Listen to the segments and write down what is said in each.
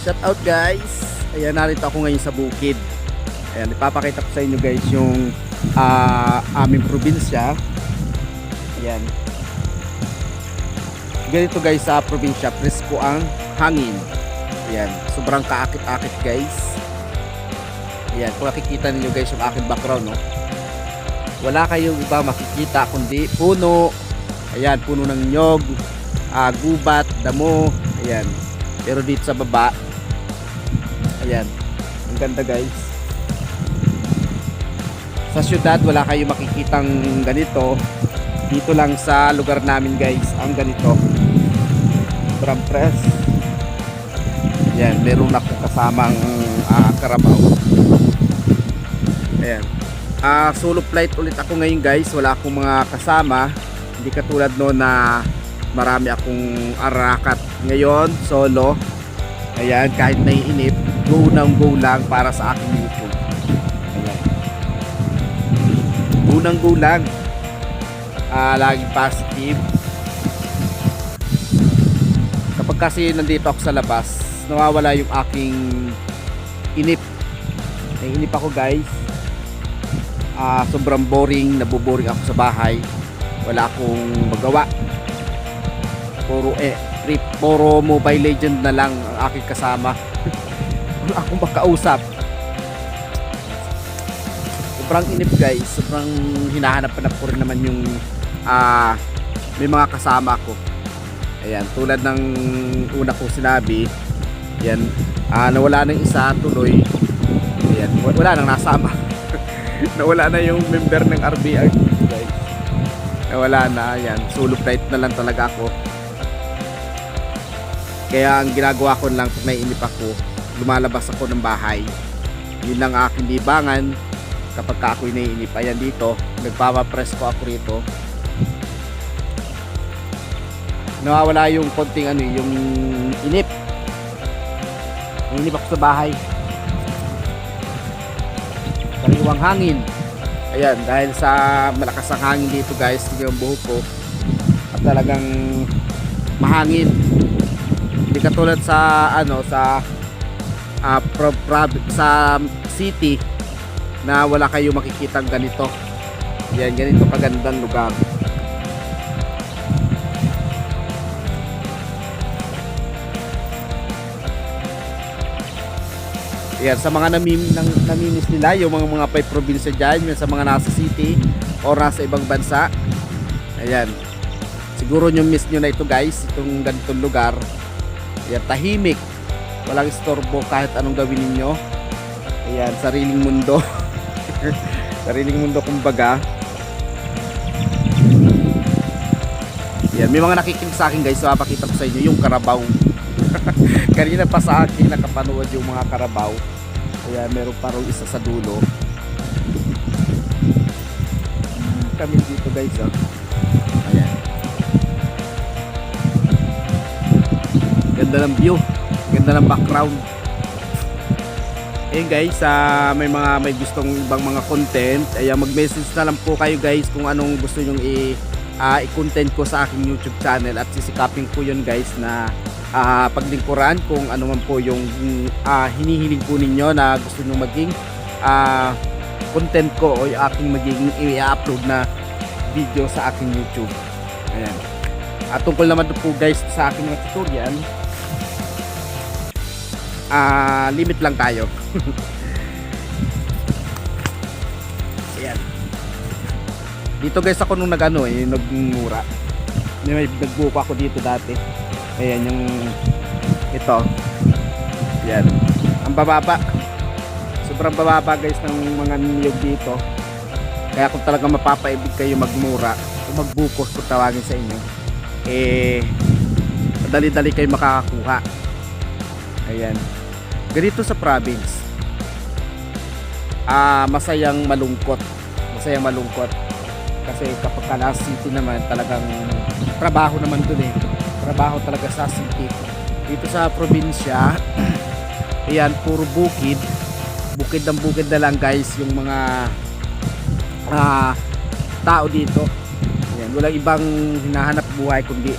Shout out guys. Ayan, narito ako ngayon sa bukid. Ayan, ipapakita ko sa inyo guys yung ah, aming probinsya. Ayan. Ganito guys sa probinsya, presko ang hangin. Ayan, sobrang kaakit-akit guys. Ayan, kung nakikita ninyo guys yung aking background, no? Wala kayong iba makikita kundi puno. Ayan, puno ng nyog, ah, gubat, damo. Ayan. Pero dito sa baba, ayan, ang ganda guys. Sa syudad, wala kayong makikitang ganito. Dito lang sa lugar namin guys, ang ganito. Sobrang press. Ayan, meron akong kasamang ah, karabaw. Ayan. Ah, solo flight ulit ako ngayon guys. Wala akong mga kasama. Hindi katulad no na marami akong arakat. Ngayon, solo. Ayan, kahit naiinip, go nang go lang para sa aking YouTube. Ayan. Go nang go lang. Ah, laging positive. Kapag kasi nandito ako sa labas, nawawala yung aking inip. Naiinip ako guys. Ah, sobrang boring, naboboring ako sa bahay. Wala akong magawa. Puro eh, trip, puro Mobile Legend na lang ang aking kasama. Wala akong makausap. Sobrang inip guys, sobrang hinahanap-hanap ko rin naman yung ah may mga kasama ko. Ayan, tulad ng una kong sinabi, yan, ah nawala ng isa tuloy. Ayan, wa- wala nang nasama. nawala na yung member ng RBI guys. Nawala na, yan, solo flight na lang talaga ako. Kaya ang ginagawa ko lang pag naiinip ako, lumalabas ako ng bahay. Yun ang aking libangan kapag ka ako'y naiinip. Ayan dito, nagpapapress ko ako rito. Nawawala yung konting ano, yung inip. Naiinip ako sa bahay. Kariwang hangin. Ayan, dahil sa malakas ang hangin dito guys, yung buhok ko. At talagang mahangin hindi katulad sa ano sa ah, pro, prob- sa city na wala kayo makikitang ganito. Yan ganito kagandang lugar. Yan sa mga namim, nang, namimiss nila yung mga mga pay probinsya dyan yung sa mga nasa city o nasa ibang bansa. Ayan. Siguro nyo miss nyo na ito guys itong ganitong lugar Ayan, tahimik. Walang istorbo kahit anong gawin ninyo. Ayan, sariling mundo. sariling mundo kumbaga. Ayan, may mga nakikinig sa akin guys. So, papakita ko sa inyo yung karabaw. Kanina pa sa akin nakapanood yung mga karabaw. Ayan, meron pa isa sa dulo. Kami dito guys. Oh. Ganda ng view. Ganda ng background. Eh guys, ah, may mga may gustong ibang mga content. Ayan, mag-message na lang po kayo guys kung anong gusto nyong i- ah, i-content ko sa aking YouTube channel at sisikapin ko yun guys na ah, paglingkuran kung ano man po yung ah, hinihiling po ninyo na gusto nyo maging ah, content ko o yung aking magiging i-upload na video sa aking YouTube. Ayan. At tungkol naman po guys sa aking mga tutorial, ah limit lang tayo. Ayan. Dito guys ako nung nagano eh, nagmura. May, nagbuko ako dito dati. Ayan yung ito. Ayan. Ang bababa. Sobrang bababa guys ng mga niyog dito. Kaya kung talaga mapapaibig kayo magmura, o magbukos kung tawagin sa inyo, eh, madali-dali kayo makakakuha. Ayan. Ganito sa province, ah masayang malungkot. Masayang malungkot. Kasi kapag ka nasa city naman, talagang trabaho naman dun eh. Trabaho talaga sa city. Dito sa probinsya, ayan, puro bukid. Bukid ng bukid na lang guys, yung mga ah, tao dito. Ayan, walang ibang hinahanap buhay kundi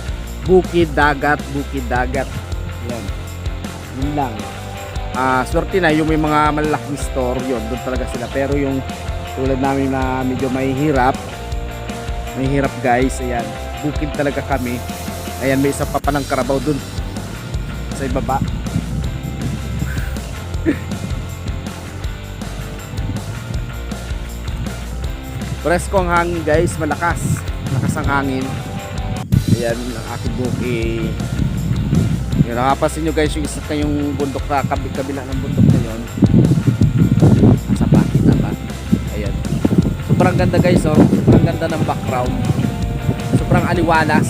bukid, dagat, bukid, dagat. Ayan. Yun lang. Ah, swerte na yung may mga malalaking store yun, doon talaga sila. Pero yung tulad namin na medyo may hirap, may hirap guys, ayan. Bukid talaga kami. Ayan, may isa pa pa ng karabaw doon sa ibaba. Presko ang hangin guys, malakas. Malakas ang hangin. Ayan, ang aking buki. Yung nakapansin nyo guys, yung isa kayong bundok na kabi kabila ng bundok na yun. Nasa ba? Kita ba? Ayan. Sobrang ganda guys, oh. Sobrang ganda ng background. Sobrang aliwalas.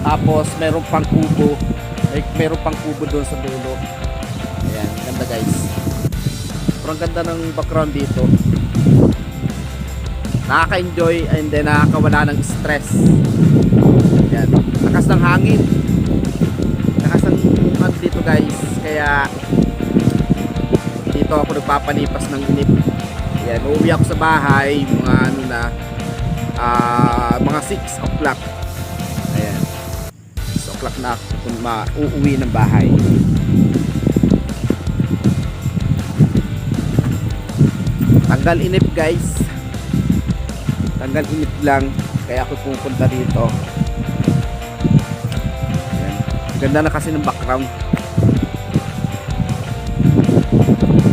Tapos, meron pang kubo. Like, meron pang kubo doon sa dulo. Ayan, ganda guys. Sobrang ganda ng background dito. Nakaka-enjoy and then nakakawala ng stress. Yan. Lakas ng hangin. Lakas ng hangin dito guys. Kaya dito ako nagpapalipas ng inip. Yan. Uuwi ako sa bahay. Mga ano na ah, mga 6 o'clock. Ayan. 6 o'clock na ako kung ma-uuwi ng bahay. Tanggal inip guys. Tanggal inip lang. Kaya ako pupunta dito. Ganda na kasi ng background.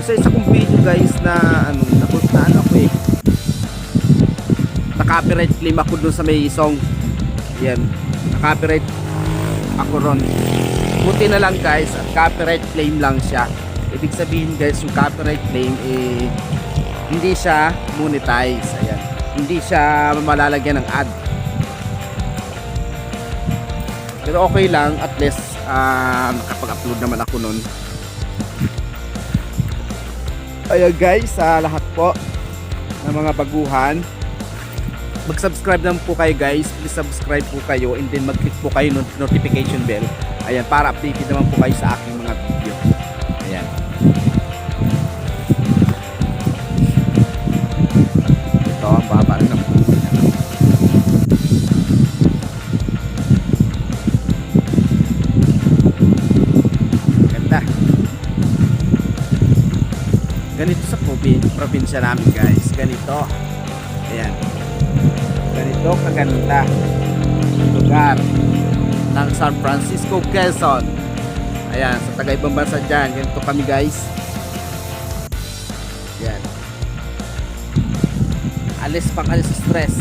Sa isa kong video guys na ano, nakot na ano ako eh. Na-copyright claim ako dun sa may song. Yan. Na-copyright ako ron. Buti na lang guys, at copyright claim lang siya. Ibig sabihin guys, yung copyright claim eh hindi siya monetize. Ayan. Hindi siya malalagyan ng ad. Pero okay lang, at least uh, nakapag-upload naman ako nun. Ayan guys, sa lahat po ng mga baguhan, mag-subscribe naman po kayo guys. Please subscribe po kayo and then mag-click po kayo ng notification bell. Ayan, para updated naman po kayo sa aking mga video. Probinsya namin guys. Ganito. Ayan. Ganito kaganda. ang Lugar ng San Francisco, Quezon. Ayan, sa taga ibang bansa dyan. Ganito kami guys. Yan. Alis pang alis stress.